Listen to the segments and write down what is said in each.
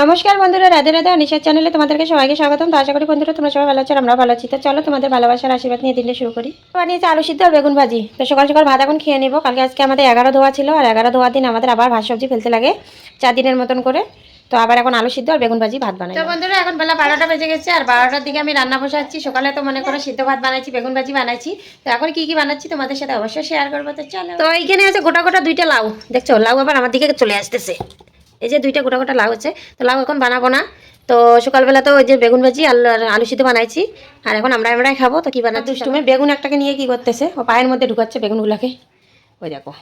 নমস্কার বন্ধুরা রাধে রাধে অনিশার চ্যানেলে তোমাদেরকে সবাইকে স্বাগতম। তো আশা করি বন্ধুরা তোমরা সবাই ভালো আছো আমরা ভালো আছি। তো চলো তোমাদের ভালোবাসার আশীর্বাদ নিয়ে দিনটা শুরু করি। বানিয়েছি আলু সিদ্ধ আর বেগুন ভাজি। তো সকাল সকাল ভাত এখন খেয়ে নেব। কালকে আজকে আমাদের এগারো ধোয়া ছিল আর এগারো ধোয়া দিন আমাদের আবার ভাত সবজি ফেলতে লাগে চার দিনের মতন করে। তো আবার এখন আলু সিদ্ধ আর বেগুন ভাজি ভাত বানাই। তো বন্ধুরা এখন বেলা বারোটা বেজে গেছে আর বারোটার দিকে আমি রান্না বসাচ্ছি। সকালে তো মনে করো সিদ্ধ ভাত বানাইছি বেগুন ভাজি বানাইছি। তো এখন কি কি বানাচ্ছি তোমাদের সাথে অবশ্যই শেয়ার করব। তো চলো। তো এইখানে আছে গোটা গোটা দুইটা লাউ। দেখছ লাউ আবার আমার দিকে চলে আসতেছে। এই যে দুইটা গোটা গোটা লাউ আছে তো লাউ এখন বানাবো না। তো সকালবেলা তো ওই যে বেগুন ভাজি আলু আর আলু সিদ্ধ বানাইছি। আর এখন আমরা আমরাই খাব তো কি বানাচ্ছি তুমি? বেগুন একটাকে নিয়ে কি করতেছে? ও পায়ের মধ্যে ঢুকাচ্ছে বেগুনগুলোকে। ওই দেখো।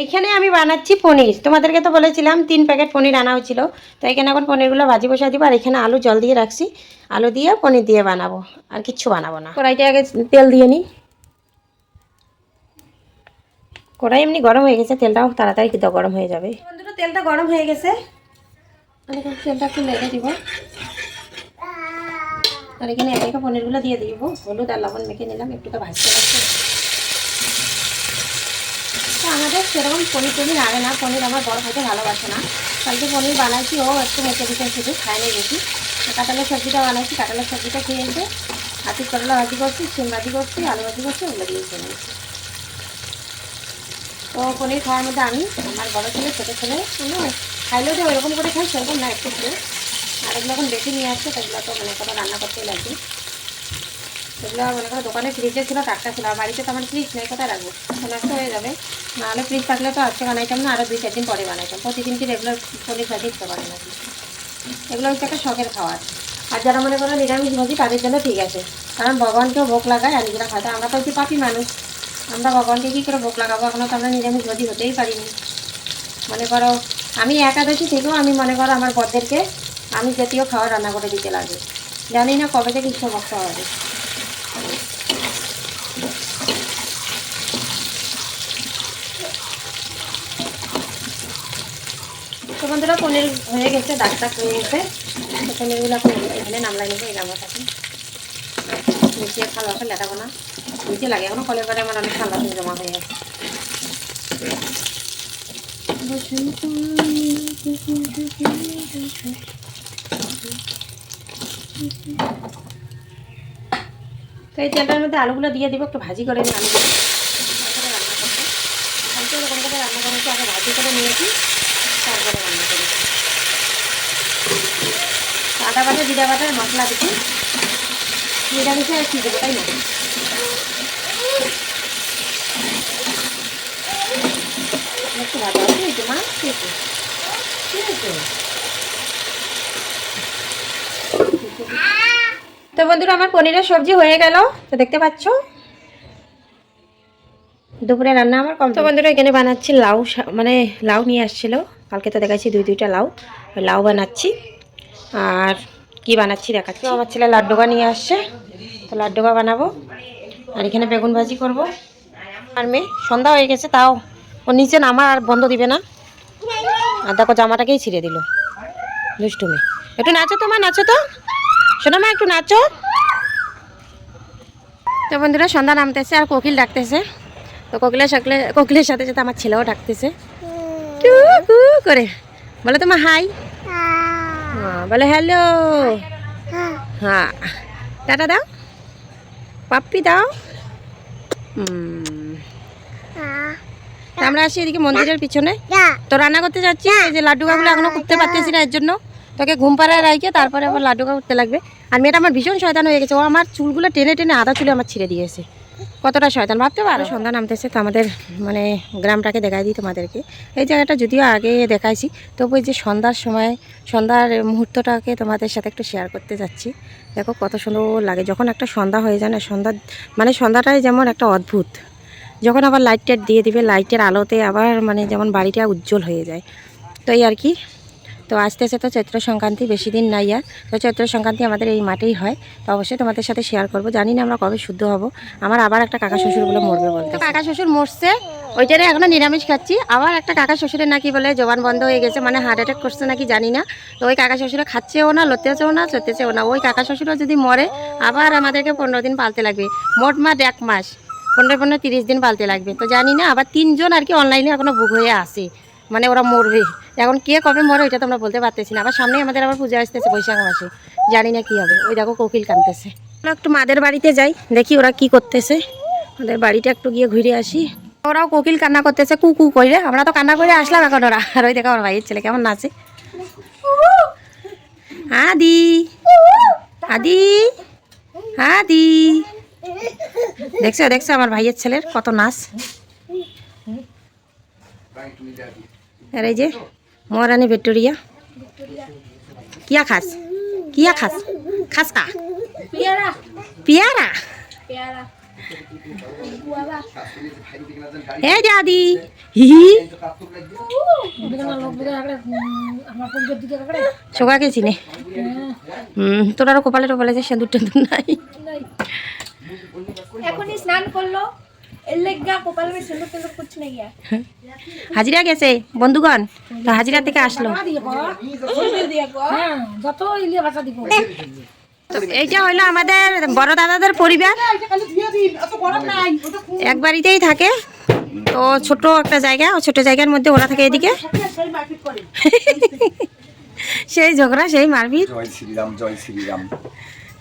এইখানে আমি বানাচ্ছি পনির। তোমাদেরকে তো বলেছিলাম তিন প্যাকেট পনির আনা হয়েছিল। তো এখানে এখন পনিরগুলো ভাজি বসা দিব আর এখানে আলু জল দিয়ে রাখছি। আলু দিয়ে পনির দিয়ে বানাবো আর কিচ্ছু বানাবো না। কড়াইটা আগে তেল দিয়ে নিই কড়াই এমনি গরম হয়ে গেছে, তেলটাও তাড়াতাড়ি কিন্তু গরম হয়ে যাবে। বন্ধুরা, তেলটা গরম হয়ে গেছে। তেলটা একটু লেগে দিব। আর এখানে এক একা পনিরগুলো দিয়ে দিব। হলুদ আর লবণ মেখে নিলাম, একটু তো ভাজতে লাগছে আমাদের সেরকম পনির টনির আগে না, পনির আমার বড় খাইতে ভালোবাসে না। কালকে পনির বানাইছি, ও একটু মেখে দিতে শুধু খায়নি বেশি। কাঁটালের সবজিটা বানাইছি কাঁটালের সবজিটা খেয়েছে হাতি করলা ভাজি করছি, সিম ভাজি করছি, আলু ভাজি করছি, ওগুলো দিয়ে খেয়ে নিয়েছি। তো পনির খাওয়ার মধ্যে আমি আমার বড় ছেলে, ছোটো ছেলে খাইলেও যে ওইরকম করে খাই, সেরকম না একটু একটু। আর এগুলো এখন বেশি নিয়ে আসছে, সেগুলো তো মনে করো রান্না করতে লাগবে সেগুলো মনে করো দোকানে ফ্রিজে ছিল টাটকা ছিল, আর বাড়িতে তো আমার ফ্রিজ নেই, কোথায় রাখব? নষ্ট হয়ে যাবে। নাহলে ফ্রিজ থাকলে তো আজকে বানাইতাম না আরও দুই চার দিন পরে বানাইতাম। প্রতিদিন কি রেগুলার পনির ভাজি দিতে পারে নাকি? এগুলো হচ্ছে একটা শখের খাওয়ার। আর যারা মনে করো নিরামিষ ভাজি, তাদের জন্য ঠিক আছে। কারণ ভগবানকেও ভোগ লাগায়, আর নিজেরা খাওয়া আমরা তো হচ্ছে পাপি মানুষ। আমরা ভগবানকে কী করে ভোগ লাগাবো? এখনও তো আমরা নিরামিষ ভাজি হতেই পারিনি। মনে করো, আমি একাদশী থেকেও আমি মনে করো আমার বরদেরকে আমি জাতীয় খাবার রান্না করে দিতে লাগে। জানি না কবে থেকে ইচ্ছা ভক্ত হবে। বন্ধুরা, পনির হয়ে গেছে দাগ দাগ হয়ে গেছে। পনিরগুলো এখন নামলাই নেব, এই গামলাটাকে খাল বাসা লেটাবো না। নিচে লাগে, এখনও কলের পরে আমার অনেক খাল বাসন জমা হয়ে গেছে। তো এই তেলটার মধ্যে আলুগুলো দিয়ে দিব, একটু ভাজি করে নিই আলুগুলো। কালকে ওরকম করে রান্না করেছি আগে ভাজি করে নিয়েছি, তারপরে রান্না করেছি আদা বাটা, জিরা বাটার মশলা দিচ্ছি। নিরামিষে আর কি দেবো তাই না একটু ঠিক আছে তো বন্ধুরা আমার পনিরের সবজি হয়ে গেল। তো দেখতে পাচ্ছ? দুপুরে রান্না আমার কম তো বন্ধুরা এখানে বানাচ্ছি লাউ মানে লাউ নিয়ে আসছিল। কালকে তো দেখাচ্ছি দুই দুইটা লাউ। লাউ বানাচ্ছি। আর কি বানাচ্ছি দেখাচ্ছি। আমার ছেলে লাড্ডুগা নিয়ে আসছে। তো লাড্ডুগা বানাবো। আর এখানে বেগুন ভাজি করব। আর মেয়ে সন্ধ্যা হয়ে গেছে তাও। ও নিচে নামা আর বন্ধ দিবে না। আর দেখো, জামাটাকেই ছিঁড়ে দিল। দুষ্টু মেয়ে একটু নাচো তো মা, নাচো তো। শোনো মা, একটু নাচো। তো বন্ধুরা, সন্ধ্যা নামতেছে আর কোকিল ডাকতেছে। তো কোকিলের সাথে কোকিলের সাথে সাথে আমার ছেলেও ডাকতেছে। করে। বলো তোমার হাই। হ্যাঁ বলে হ্যালো। হ্যাঁ। টাটা দাও। পাপ্পি দাও। হুম। আমরা আসি এদিকে মন্দিরের পিছনে। তো রান্না করতে যাচ্ছি এই যে লাড্ডু কাগুলো এখনও করতে পারতেছি না এর জন্য। তোকে ঘুম পাড়ায় রাখে তারপরে আবার লাড্ডু কা উঠতে লাগবে। আর মেয়েটা আমার ভীষণ শয়তান হয়ে গেছে। ও আমার চুলগুলো টেনে টেনে আধা চুলে আমার ছিঁড়ে দিয়েছে। কতটা শয়তান? ভাবতে পারো সন্ধ্যা নামতেছে তো আমাদের মানে গ্রামটাকে দেখাই দিই তোমাদেরকে। এই জায়গাটা যদিও আগে দেখাইছি তবু যে সন্ধ্যার সময় সন্ধ্যার মুহূর্তটাকে তোমাদের সাথে একটু শেয়ার করতে যাচ্ছি। দেখো কত সুন্দর লাগে যখন একটা সন্ধ্যা হয়ে যায় না সন্ধ্যা মানে সন্ধ্যাটাই যেমন একটা অদ্ভুত। যখন আবার লাইট টাইট দিয়ে দিবে, লাইটের আলোতে আবার মানে যেমন বাড়িটা উজ্জ্বল হয়ে যায়। তো এই আর কি। তো আস্তে আস্তে তো চৈত্র সংক্রান্তি বেশি দিন নাই আর। তো চৈত্র সংক্রান্তি আমাদের এই মাঠেই হয়। তো অবশ্যই তোমাদের সাথে শেয়ার করব। জানি না আমরা কবে শুদ্ধ হব। আমার আবার একটা কাকা শ্বশুরগুলো মরবে বলতে কাকা শ্বশুর মরছে, ওইটারে এখনও নিরামিষ খাচ্ছি। আবার একটা কাকা শ্বশুরের নাকি বলে জবান বন্ধ হয়ে গেছে মানে হার্ট অ্যাটাক করছে নাকি জানি না। তো ওই কাকা শ্বশুরে খাচ্ছেও না লতেছেও না চতেছেও না। ওই কাকা শ্বশুরও যদি মরে, আবার আমাদেরকে পনেরো দিন পালতে লাগবে। মোট মাঠ এক মাস। পনেরো পনেরো তিরিশ দিন পালতে লাগবে। তো জানি না, আবার তিনজন আর কি অনলাইনে এখনও বুক হয়ে আসে মানে ওরা মরবে। এখন কে কবে মরে ওইটা তোমরা বলতে পারতেছি না। আবার সামনে আমাদের আবার পুজো আসতেছে, বৈশাখ মাসে। জানি না কী হবে। ওই দেখো কোকিল কানতেছে চলো একটু মাদের বাড়িতে যাই, দেখি ওরা কি করতেছে। ওদের বাড়িটা একটু গিয়ে ঘুরে আসি। ওরাও কোকিল কান্না করতেছে, কু কু করে। আমরা তো কান্না করে আসলাম এখন ওরা। আর ওই দেখো আমার ভাইয়ের ছেলে কেমন নাচে। আদি। আদি। আদি। দেখছ দেখছ আমার ভাইয়ের ছেলের কত নাচ? আর এই যে মহারানী ভিক্টোরিয়া। কিয়া খাস? কিয়া খাস? খাস কা? পেয়ারা। পিয়ারা? দাদি হি দিকে চিনে। হুম তোর আরও কপালে টোপালে যে সেঁদুর টেঁদুর নাই। এখনই স্নান করল। হাজিরা গেছে বন্ধুগণ। তো হাজিরা থেকে আসলো। হ্যাঁ এইটা হলো আমাদের বড় দাদাদের পরিবার। এক বাড়িতেই থাকে। তো ছোট একটা জায়গা ও ছোট জায়গার মধ্যে ওরা থাকে এদিকে। সেই ঝগড়া সেই মারপিট। জয় শ্রীরাম জয় শ্রীরাম।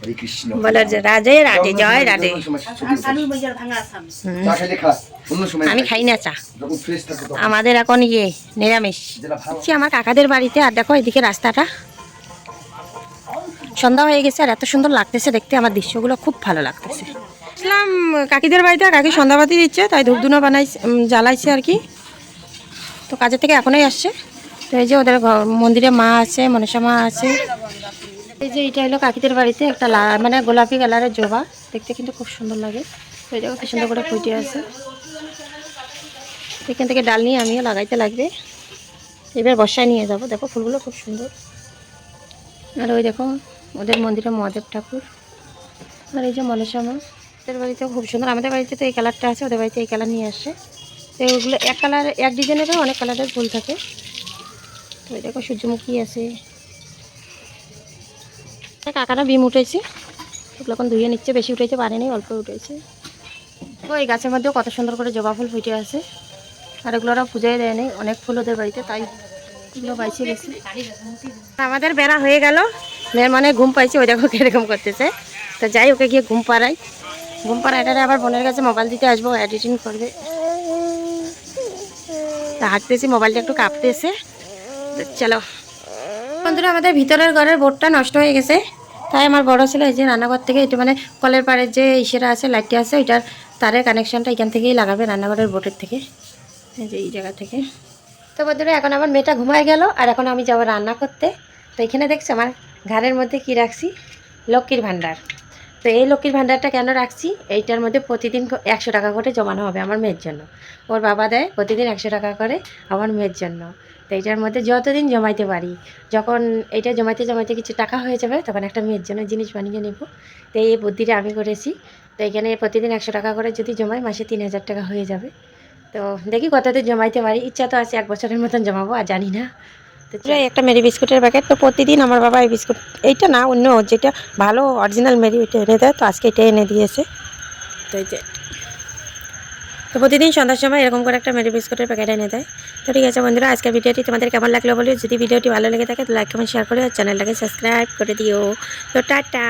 হরে কৃষ্ণ বলে যে রাজে রাধে জয় রাধে। আমি খাই না চা। আমাদের এখন ইয়ে নিরামিষ। আমার কাকাদের বাড়িতে আর দেখো এদিকে রাস্তাটা। সন্ধ্যা হয়ে গেছে আর এত সুন্দর লাগতেছে দেখতে। আমার দৃশ্যগুলো খুব ভালো লাগতেছে। আসলাম কাকিদের বাড়িতে কাকি সন্ধ্যাবাতি দিচ্ছে তাই ধূপধুনো বানাইছে উম, জ্বালাইছে আর কি। তো কাজের থেকে এখনই আসছে। তো এই যে ওদের মন্দিরে মা আছে মনসা মা আছে। এই যে এটা হলো কাকিদের বাড়িতে একটা মানে গোলাপি কালারের জবা। দেখতে কিন্তু খুব সুন্দর লাগে। ওই দেখো কি সুন্দর করে ফুটে আছে। এখান থেকে ডাল নিয়ে আমিও লাগাইতে লাগবে। এবার বর্ষায় নিয়ে যাব। দেখো ফুলগুলো খুব সুন্দর। আর ওই দেখো, ওদের মন্দিরে মহাদেব ঠাকুর। আর এই যে মনসামা ওদের বাড়িতেও খুব সুন্দর। আমাদের বাড়িতে তো এই কালারটা আছে, ওদের বাড়িতে এই কালার নিয়ে আসে। তো ওগুলো এক কালার, এক ডিজাইনেরও অনেক কালারের ফুল থাকে। তো ওই দেখো সূর্যমুখী আছে। কাকাটা বিম উঠেছে। এগুলো এখন ধুয়ে নিচ্ছে, বেশি উঠেছে পারেনি অল্প উঠেছে। তো এই গাছের মধ্যেও কত সুন্দর করে জবা ফুল ফুটে আছে। আর এগুলো ওরা পূজায় দেয়নি অনেক ফুল ওদের বাড়িতে, তাই এগুলো বাইছে গেছে আমাদের বেড়া হয়ে গেল। মেয়ের মানে ঘুম পাইছে, ওই দেখো কীরকম করতেছে। তো যাই, ওকে গিয়ে ঘুম পাড়াই। ঘুম পাড়াইটারে আবার বোনের কাছে মোবাইল দিতে আসব এডিটিং করবে। হাঁটতেছি মোবাইলটা একটু কাঁপতেছে। চলো। বন্ধুরা, আমাদের ভিতরের ঘরের বোর্ডটা নষ্ট হয়ে গেছে। তাই আমার বড় ছেলে এই যে রান্নাঘর থেকে একটু মানে কলের পাড়ের যে ইসেরা আছে, লাইটটি আছে, ওইটার তারের কানেকশনটা এখান থেকেই লাগাবে রান্নাঘরের বোর্ডের থেকে। এই যে এই জায়গা থেকে। তো বন্ধুরা, এখন আমার মেয়েটা ঘুমায় গেল, আর এখন আমি যাব রান্না করতে। তো এখানে দেখছি আমার ঘরের মধ্যে কি রাখছি? লক্ষ্মীর ভাণ্ডার। তো এই লক্ষ্মীর ভাণ্ডারটা কেন রাখছি? এইটার মধ্যে প্রতিদিন একশো টাকা করে জমানো হবে আমার মেয়ের জন্য। ওর বাবা দেয় প্রতিদিন একশো টাকা করে আমার মেয়ের জন্য। তো এইটার মধ্যে যতদিন জমাইতে পারি যখন এইটা জমাইতে জমাইতে কিছু টাকা হয়ে যাবে তখন একটা মেয়ের জন্য জিনিস বানিয়ে নেব। তো এই বুদ্ধিটা আমি করেছি। তো এখানে প্রতিদিন একশো টাকা করে যদি জমাই মাসে তিন হাজার টাকা হয়ে যাবে। তো দেখি কতদিন জমাইতে পারি। ইচ্ছা তো আছে এক বছরের মতন জমাবো আর জানি না। তো এই একটা মেরি বিস্কুটের প্যাকেট। তো প্রতিদিন আমার বাবা এই বিস্কুট এইটা না অন্য যেটা ভালো অরিজিনাল মেরি ওইটা এনে দেয়। তো আজকে এটা এনে দিয়েছে। তো এই যে তো প্রতিদিন সন্ধ্যার সময় এরকম করে একটা মেরি বিস্কুটের প্যাকেট এনে দেয়। তো ঠিক আছে বন্ধুরা, আজকের ভিডিওটি তোমাদের কেমন লাগল বলে যদি ভিডিওটি ভালো লেগে থাকে, তো লাইক কমেন্ট শেয়ার করে চ্যানেলটাকে সাবস্ক্রাইব করে দিও। তো টাটা!